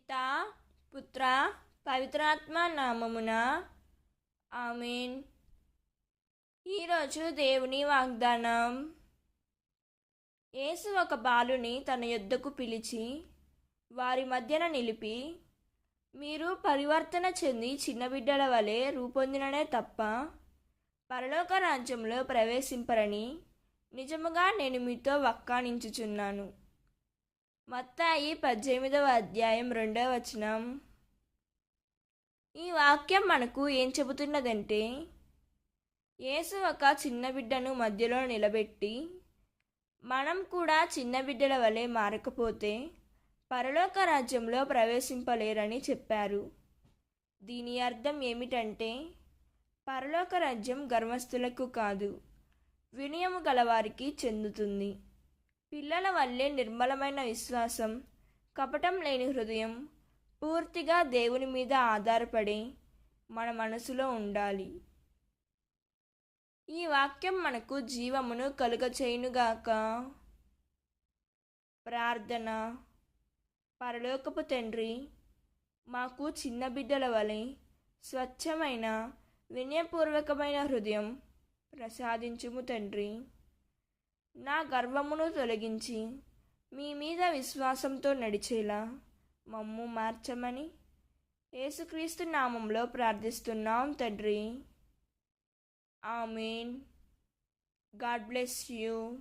పిత పుత్ర పవిత్రాత్మ నామమున. ఆమెన్. ఈరోజు దేవుని వాగ్దానం. యేసు ఒక బాలుని తన యొద్దకు పిలిచి వారి మధ్యన నిలిపి మీరు పరివర్తన చెంది చిన్న బిడ్డల వలె రూపొందిననే తప్ప పరలోక రాజ్యంలో ప్రవేశింపరని నిజముగా నేను మీతో వక్కానించుచున్నాను మత్తాయి పద్దెనిమిదవ అధ్యాయం రెండవ వచనం. ఈ వాక్యం మనకు ఏం చెబుతున్నదంటే యేసు ఒక చిన్న బిడ్డను మధ్యలో నిలబెట్టి మనం కూడా చిన్న బిడ్డల వలె మారకపోతే పరలోక రాజ్యంలో ప్రవేశింపలేరని చెప్పారు. దీని అర్థం ఏమిటంటే పరలోక రాజ్యం గర్వస్థులకు కాదు వినయము గలవారికి చెందుతుంది. పిల్లల వల్లే నిర్మలమైన విశ్వాసం కపటం లేని హృదయం పూర్తిగా దేవుని మీద ఆధారపడి మన మనసులో ఉండాలి. ఈ వాక్యం మనకు జీవమును కలుగచేయునుగాక ప్రార్థన. పరలోకపు తండ్రి మాకు చిన్న బిడ్డల వలె స్వచ్ఛమైన వినయపూర్వకమైన హృదయం ప్రసాదించుము తండ్రి. నా గర్వమును తొలగించి మీ మీద విశ్వాసంతో నడిచేలా మమ్ము మార్చమని యేసుక్రీస్తు నామంలో ప్రార్థిస్తున్నాం తండ్రి. ఆమెన్. God bless you.